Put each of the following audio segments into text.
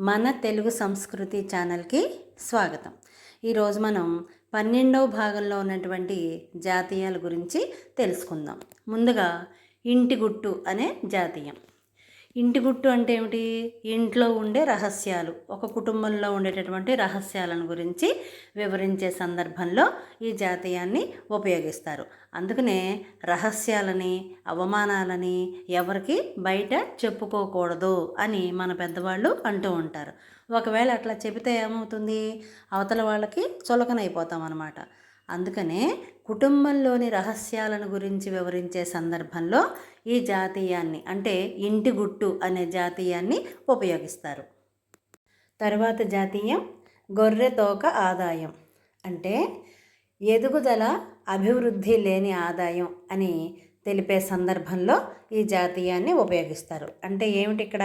మన తెలుగు సంస్కృతి ఛానల్కి స్వాగతం. ఈరోజు మనం పన్నెండవ భాగంలో ఉన్నటువంటి జాతీయాల గురించి తెలుసుకుందాం. ముందుగా ఇంటి గుట్టు అనే జాతీయం. ఇంటి గుట్టు అంటే ఏమిటి? ఇంట్లో ఉండే రహస్యాలు. ఒక కుటుంబంలో ఉండేటటువంటి రహస్యాలను గురించి వివరించే సందర్భంలో ఈ జాతీయాన్ని ఉపయోగిస్తారు. అందుకనే రహస్యాలని అవమానాలని ఎవరికి బయట చెప్పుకోకూడదు అని మన పెద్దవాళ్ళు అంటూ ఉంటారు. ఒకవేళ అట్లా చెబితే ఏమవుతుంది? అవతల వాళ్ళకి చులకనైపోతాం అన్నమాట అందుకనే కుటుంబంలోని రహస్యాలను గురించి వివరించే సందర్భంలో ఈ జాతీయాన్ని అంటే ఇంటి గుట్టు అనే జాతీయాన్ని ఉపయోగిస్తారు. తర్వాత జాతీయం గొర్రె తోక ఆదాయం. అంటే ఎదుగుదల అభివృద్ధి లేని ఆదాయం అని తెలిపే సందర్భంలో ఈ జాతీయాన్ని ఉపయోగిస్తారు. అంటే ఏమిటి ఇక్కడ?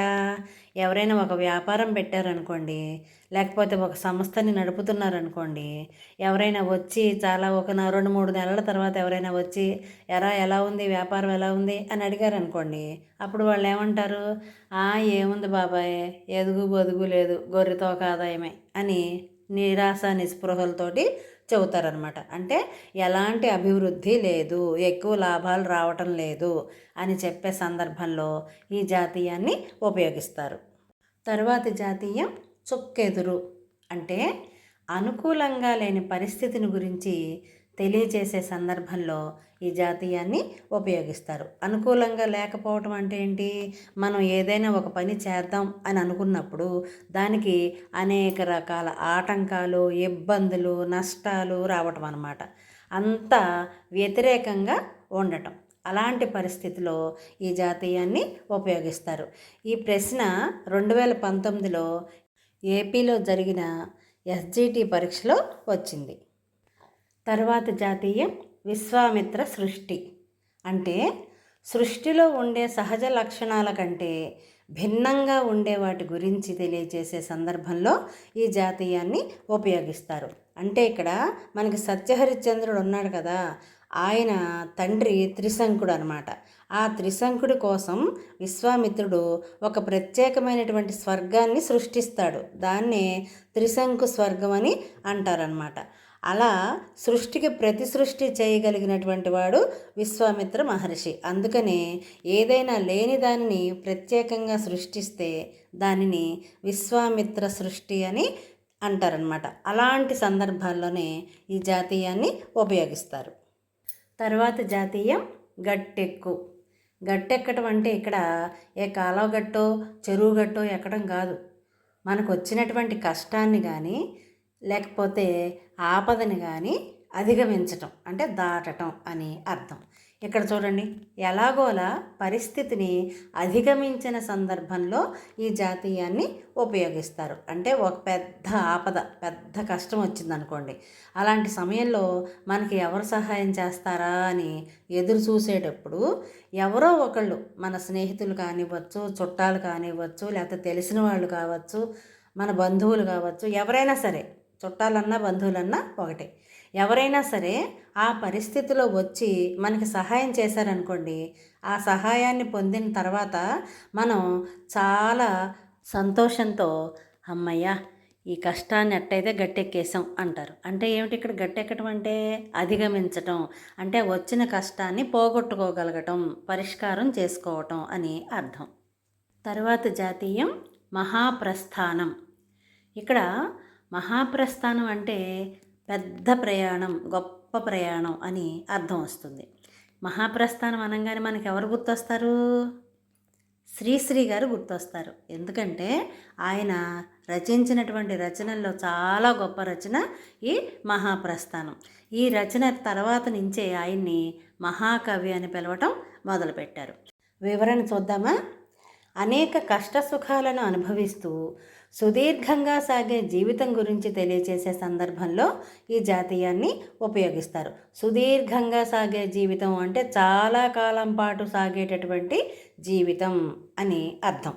ఎవరైనా ఒక వ్యాపారం పెట్టారనుకోండి లేకపోతే ఒక సంస్థని నడుపుతున్నారనుకోండి ఎవరైనా వచ్చి చాలా ఒక రెండు మూడు నెలల తర్వాత ఎవరైనా వచ్చి ఎరా ఎలా ఉంది? వ్యాపారం ఎలా ఉంది? అని అడిగారు అనుకోండి అప్పుడు వాళ్ళు ఏమంటారు? "ఆ, ఏముంది బాబాయ్? ఎదుగు బొదుగు లేదు గొర్రెతో ఆదాయమే అని నిరాశ నిస్పృహలతోటి చెబుతారనమాట. అంటే ఎలాంటి అభివృద్ధి లేదు ఎక్కువ లాభాలు రావటం లేదు అని చెప్పే సందర్భంలో ఈ జాతీయాన్ని ఉపయోగిస్తారు. తరువాతి జాతీయం చుక్కెదురు. అంటే అనుకూలంగా లేని పరిస్థితిని గురించి తెలియజేసే సందర్భంలో ఈ జాతీయాన్ని ఉపయోగిస్తారు. అనుకూలంగా లేకపోవటం అంటే ఏంటి? మనం ఏదైనా ఒక పని చేద్దాం అని అనుకున్నప్పుడు దానికి అనేక రకాల ఆటంకాలు ఇబ్బందులు నష్టాలు రావటం అన్నమాట. అంతా వ్యతిరేకంగా ఉండటం. అలాంటి పరిస్థితిలో ఈ జాతీయాన్ని ఉపయోగిస్తారు. ఈ ప్రశ్న రెండు వేల పంతొమ్మిదిలో ఏపీలో జరిగిన ఎస్జిటి పరీక్షలో వచ్చింది. తర్వాత జాతీయం విశ్వామిత్ర సృష్టి. అంటే సృష్టిలో ఉండే సహజ లక్షణాల కంటే భిన్నంగా ఉండే వాటి గురించి తెలియజేసే సందర్భంలో ఈ జాతీయాన్ని ఉపయోగిస్తారు. అంటే ఇక్కడ మనకి సత్యహరిశ్చంద్రుడు ఉన్నాడు కదా ఆయన తండ్రి త్రిశంకుడు అనమాట ఆ త్రిశంకుడి కోసం విశ్వామిత్రుడు ఒక ప్రత్యేకమైనటువంటి స్వర్గాన్ని సృష్టిస్తాడు. దాన్నే త్రిశంకు స్వర్గం అని అంటారనమాట అలా సృష్టికి ప్రతి సృష్టి చేయగలిగినటువంటి వాడు విశ్వామిత్ర మహర్షి. అందుకనే ఏదైనా లేని దానిని ప్రత్యేకంగా సృష్టిస్తే దానిని విశ్వామిత్ర సృష్టి అని అంటారనమాట అలాంటి సందర్భాల్లోనే ఈ జాతీయాన్ని ఉపయోగిస్తారు. తర్వాత జాతీయం గట్టెక్కు. గట్టెక్కటం అంటే ఇక్కడ ఏ కాలువ గట్టో చెరువు గట్టో ఎక్కడం కాదు. మనకు వచ్చినటువంటి కష్టాన్ని కానీ లేకపోతే ఆపదని కానీ అధిగమించటం అంటే దాటటం అని అర్థం. ఇక్కడ చూడండి ఎలాగోలా పరిస్థితిని అధిగమించిన సందర్భంలో ఈ జాతీయాన్ని ఉపయోగిస్తారు. అంటే ఒక పెద్ద ఆపద పెద్ద కష్టం వచ్చిందనుకోండి. అలాంటి సమయంలో మనకి ఎవరు సహాయం చేస్తారా అని ఎదురు చూసేటప్పుడు ఎవరో ఒకళ్ళు మన స్నేహితులు కానివ్వచ్చు చుట్టాలు కానివ్వచ్చు లేకపోతే తెలిసిన వాళ్ళు కావచ్చు మన బంధువులు కావచ్చు ఎవరైనా సరే చుట్టాలన్నా బంధువులన్నా ఒకటే. ఎవరైనా సరే ఆ పరిస్థితిలో వచ్చి మనకి సహాయం చేశారనుకోండి ఆ సహాయాన్ని పొందిన తర్వాత మనం చాలా సంతోషంతో అమ్మయ్య ఈ కష్టాన్ని అట్టయితే గట్టెక్కేసాం అంటారు. అంటే ఏమిటి ఇక్కడ గట్టెక్కడం అంటే? అధిగమించటం. అంటే వచ్చిన కష్టాన్ని పోగొట్టుకోగలగటం పరిష్కారం చేసుకోవటం అని అర్థం. తర్వాత జాతీయం మహాప్రస్థానం. ఇక్కడ మహాప్రస్థానం అంటే పెద్ద ప్రయాణం గొప్ప ప్రయాణం అని అర్థం వస్తుంది. మహాప్రస్థానం అనగానే మనకి ఎవరు గుర్తొస్తారు? శ్రీశ్రీ గారు గుర్తొస్తారు. ఎందుకంటే ఆయన రచించినటువంటి రచనల్లో చాలా గొప్ప రచన ఈ మహాప్రస్థానం. ఈ రచన తర్వాత నుంచే ఆయన్ని మహాకవి అని పిలవటం మొదలుపెట్టారు. వివరణ చూద్దామా? అనేక కష్ట సుఖాలను అనుభవిస్తూ సుదీర్ఘంగా సాగే జీవితం గురించి తెలియచేసే సందర్భంలో ఈ జాతీయాన్ని ఉపయోగిస్తారు. సుదీర్ఘంగా సాగే జీవితం అంటే చాలా కాలం పాటు సాగేటటువంటి జీవితం అని అర్థం.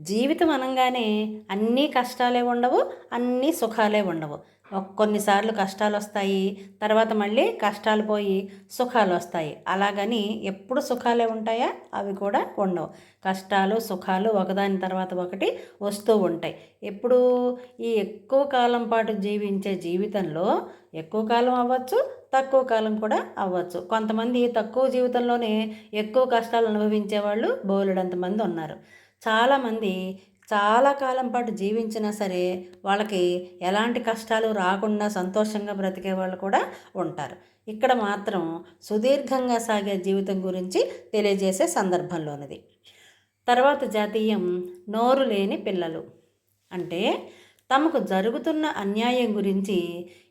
జీవితం అనగానే అన్నీ కష్టాలే ఉండవు అన్నీ సుఖాలే ఉండవు. కొన్నిసార్లు కష్టాలు వస్తాయి తర్వాత మళ్ళీ కష్టాలు పోయి సుఖాలు వస్తాయి. అలాగని ఎప్పుడు సుఖాలే ఉంటాయా? అవి కూడా ఉండవు. కష్టాలు సుఖాలు ఒకదాని తర్వాత ఒకటి వస్తూ ఉంటాయి. ఎప్పుడు ఈ ఎక్కువ కాలం పాటు జీవించే జీవితంలో ఎక్కువ కాలం అవ్వచ్చు తక్కువ కాలం కూడా అవ్వచ్చు. కొంతమంది తక్కువ జీవితంలోనే ఎక్కువ కష్టాలు అనుభవించే వాళ్ళు బోలెడంతమంది ఉన్నారు. చాలామంది చాలా కాలం పాటు జీవించినా సరే వాళ్ళకి ఎలాంటి కష్టాలు రాకుండా సంతోషంగా బ్రతికే వాళ్ళు కూడా ఉంటారు. ఇక్కడ మాత్రం సుదీర్ఘంగా సాగే జీవితం గురించి తెలియజేసే సందర్భంలోనిది. తర్వాత జాతీయం నోరు లేని పిల్లలు. అంటే తమకు జరుగుతున్న అన్యాయం గురించి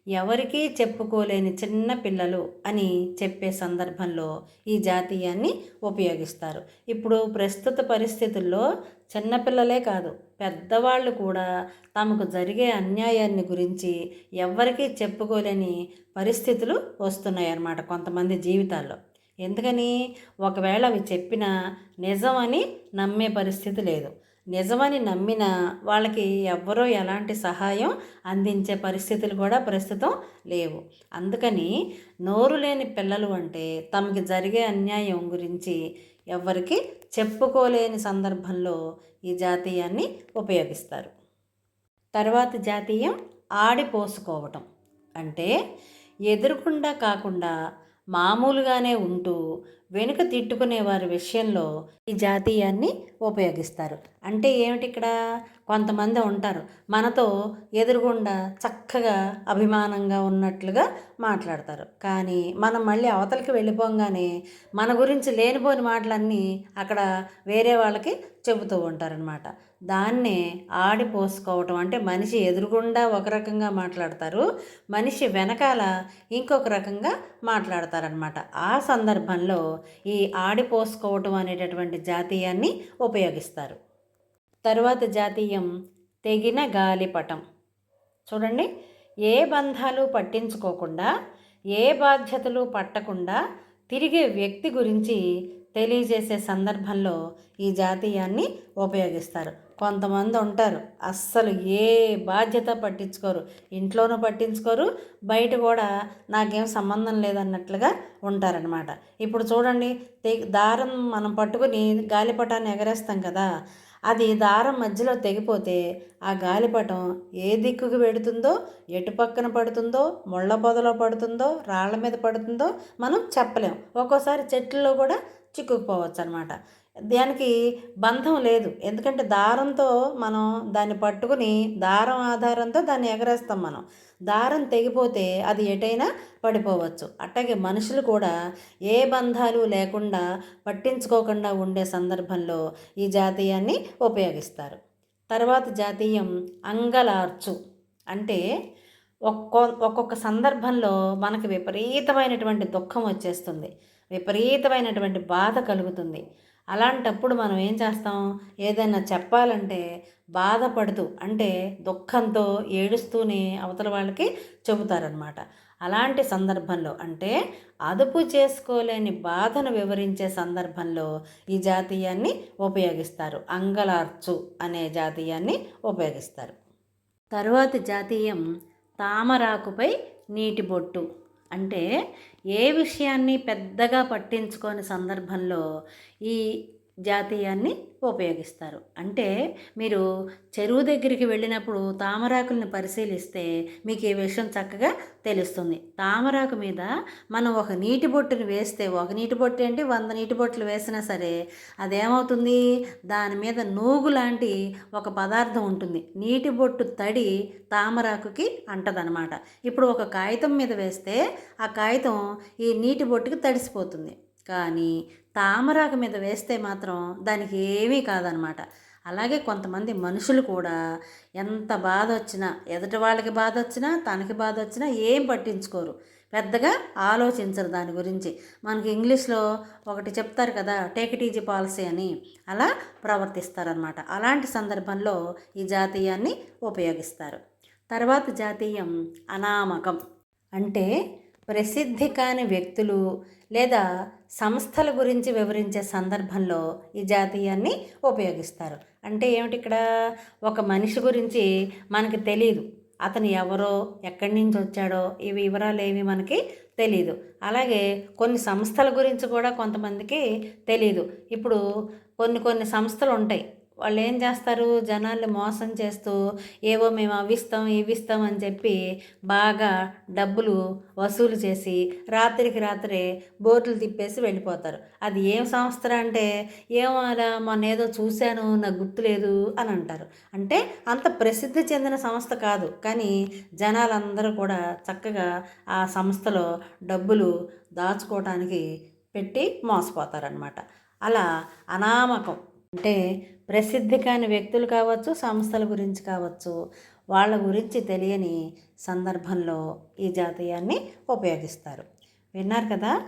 ఎవరికీ చెప్పుకోలేని చిన్న పిల్లలు అని చెప్పే సందర్భంలో ఈ జాతీయాన్ని ఉపయోగిస్తారు. ఇప్పుడు ప్రస్తుత పరిస్థితుల్లో చిన్నపిల్లలే కాదు పెద్దవాళ్ళు కూడా తమకు జరిగే అన్యాయాన్ని గురించి ఎవరికీ చెప్పుకోలేని పరిస్థితులు వస్తున్నాయి అన్నమాట కొంతమంది జీవితాల్లో. ఎందుకని? ఒకవేళ అవి చెప్పినా నిజమని నమ్మే పరిస్థితి లేదు. నిజమని నమ్మిన వాళ్ళకి ఎవ్వరూ ఎలాంటి సహాయం అందించే పరిస్థితులు కూడా ప్రస్తుతం లేవు. అందుకని నోరు లేని పిల్లలు అంటే తమకి జరిగే అన్యాయం గురించి ఎవరికి చెప్పుకోలేని సందర్భంలో ఈ జాతీయాన్ని ఉపయోగిస్తారు. తర్వాత జాతీయం ఆడిపోసుకోవటం. అంటే ఎదురుకుండా కాకుండా మామూలుగానే ఉంటూ వెనుక తిట్టుకునే వారి విషయంలో ఈ జాతీయాన్ని ఉపయోగిస్తారు. అంటే ఏమిటి ఇక్కడ? కొంతమంది ఉంటారు మనతో ఎదురుగుండా చక్కగా అభిమానంగా ఉన్నట్లుగా మాట్లాడతారు. కానీ మనం మళ్ళీ అవతలకి వెళ్ళిపోగానే మన గురించి లేనిపోని మాటలన్నీ అక్కడ వేరే వాళ్ళకి చెబుతూ ఉంటారనమాట దాన్నే ఆడిపోసుకోవటం అంటే మనిషి ఎదురుగుండా ఒక రకంగా మాట్లాడతారు. మనిషి వెనకాల ఇంకొక రకంగా మాట్లాడతారనమాట ఆ సందర్భంలో ఈ ఆడిపోసుకోవటం అనేటటువంటి జాతీయాన్ని ఉపయోగిస్తారు. తరువాత జాతీయం తెగిన గాలిపటం. చూడండి. ఏ బంధాలు పట్టించుకోకుండా ఏ బాధ్యతలు పట్టకుండా తిరిగే వ్యక్తి గురించి తెలియజేసే సందర్భంలో ఈ జాతీయాన్ని ఉపయోగిస్తారు. కొంతమంది ఉంటారు. అస్సలు ఏ బాధ్యత పట్టించుకోరు. ఇంట్లోనూ పట్టించుకోరు. బయట కూడా నాకేం సంబంధం లేదన్నట్లుగా ఉంటారనమాట ఇప్పుడు చూడండి దారం మనం పట్టుకుని గాలిపటాన్ని ఎగరేస్తాం కదా అది దారం మధ్యలో తెగిపోతే ఆ గాలిపటం ఏ దిక్కుకు పెడుతుందో ఎటు పక్కన పడుతుందో ముళ్ళ పొదలో పడుతుందో రాళ్ళ మీద పడుతుందో మనం చెప్పలేం. ఒక్కోసారి చెట్లలో కూడా చిక్కుకుపోవచ్చు అనమాట దానికి బంధం లేదు. ఎందుకంటే దారంతో మనం దాన్ని పట్టుకుని దారం ఆధారంతో దాన్ని ఎగరేస్తాం మనం. దారం తెగిపోతే అది ఎటైనా పడిపోవచ్చు. అట్లాగే మనుషులు కూడా ఏ బంధాలు లేకుండా పట్టించుకోకుండా ఉండే సందర్భంలో ఈ జాతీయాన్ని ఉపయోగిస్తారు. తర్వాత జాతీయం అంగలార్చు అంటే ఒక్కో ఒక్కొక్క సందర్భంలో మనకి విపరీతమైనటువంటి దుఃఖం వచ్చేస్తుంది. విపరీతమైనటువంటి బాధ కలుగుతుంది. అలాంటప్పుడు మనం ఏం చేస్తాం? ఏదైనా చెప్పాలంటే బాధపడుతూ అంటే దుఃఖంతో ఏడుస్తూనే అవతల వాళ్ళకి చెబుతారనమాట. అలాంటి సందర్భంలో అంటే అదుపు చేసుకోలేని బాధను వివరించే సందర్భంలో ఈ జాతీయాన్ని ఉపయోగిస్తారు. అంగలార్చు అనే జాతీయాన్ని ఉపయోగిస్తారు. తరువాతి జాతీయం తామరాకుపై నీటి బొట్టు. అంటే ఏ విషయాన్ని పెద్దగా పట్టించుకోని సందర్భంలో ఈ జాతీయాన్ని ఉపయోగిస్తారు. అంటే మీరు చెరువు దగ్గరికి వెళ్ళినప్పుడు తామరాకుల్ని పరిశీలిస్తే మీకు ఈ విషయం చక్కగా తెలుస్తుంది. తామరాకు మీద మనం ఒక నీటి బొట్టుని వేస్తే ఒక నీటి బొట్టు అంటే వంద నీటి బొట్లు వేసినా సరే అదేమవుతుంది? దాని మీద నూగు లాంటి ఒక పదార్థం ఉంటుంది. నీటి బొట్టు తడి తామరాకుకి అంటదనమాట ఇప్పుడు ఒక కాగితం మీద వేస్తే ఆ కాగితం ఈ నీటి బొట్టుకి తడిసిపోతుంది. కానీ తామరాకు మీద వేస్తే మాత్రం దానికి ఏమీ కాదనమాట. అలాగే కొంతమంది మనుషులు కూడా ఎంత బాధ వచ్చినా ఎదుటి వాళ్ళకి బాధ వచ్చినా తనకి బాధ వచ్చినా ఏం పట్టించుకోరు. పెద్దగా ఆలోచించరు దాని గురించి. మనకి ఇంగ్లీష్లో ఒకటి చెప్తారు కదా టేక్ ఇట్ ఈజీ పాలసీ అని. అలా ప్రవర్తిస్తారనమాట. అలాంటి సందర్భంలో ఈ జాతీయాన్ని ఉపయోగిస్తారు. తర్వాత జాతీయం అనామకం. అంటే ప్రసిద్ధి కాని వ్యక్తులు లేదా సంస్థల గురించి వివరించే సందర్భంలో ఈ జాతీయాన్ని ఉపయోగిస్తారు. అంటే ఏమిటి ఇక్కడ? ఒక మనిషి గురించి మనకి తెలియదు అతను ఎవరో ఎక్కడి నుంచి వచ్చాడో ఈ వివరాలు ఏవి మనకి తెలియదు అలాగే కొన్ని సంస్థల గురించి కూడా కొంతమందికి తెలియదు ఇప్పుడు కొన్ని కొన్ని సంస్థలు ఉంటాయి. వాళ్ళు ఏం చేస్తారు? జనాల్ని మోసం చేస్తూ ఏవో మేము అవిస్తాం ఇవిస్తాం అని చెప్పి బాగా డబ్బులు వసూలు చేసి రాత్రికి రాత్రే బోర్డులు తిప్పేసి వెళ్ళిపోతారు. అది ఏం సంస్థ అంటే? ఏమో మొన్న ఏదో చూశాను నాకు గుర్తులేదు అని అంటారు. అంటే అంత ప్రసిద్ధి చెందిన సంస్థ కాదు. కానీ జనాలందరూ కూడా చక్కగా ఆ సంస్థలో డబ్బులు దాచుకోవడానికి పెట్టి మోసపోతారనమాట అలా అనామకం. అంటే ప్రసిద్ధి కాని వ్యక్తులు కావచ్చు సంస్థల గురించి కావచ్చు వాళ్ళ గురించి తెలియని సందర్భంలో ఈ జాతీయాన్ని ఉపయోగిస్తారు. విన్నారు కదా?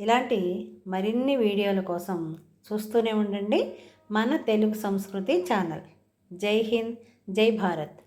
ఇలాంటి మరిన్ని వీడియోల కోసం చూస్తూనే ఉండండి. మన తెలుగు సంస్కృతి ఛానల్. జై హింద్ జై భారత్.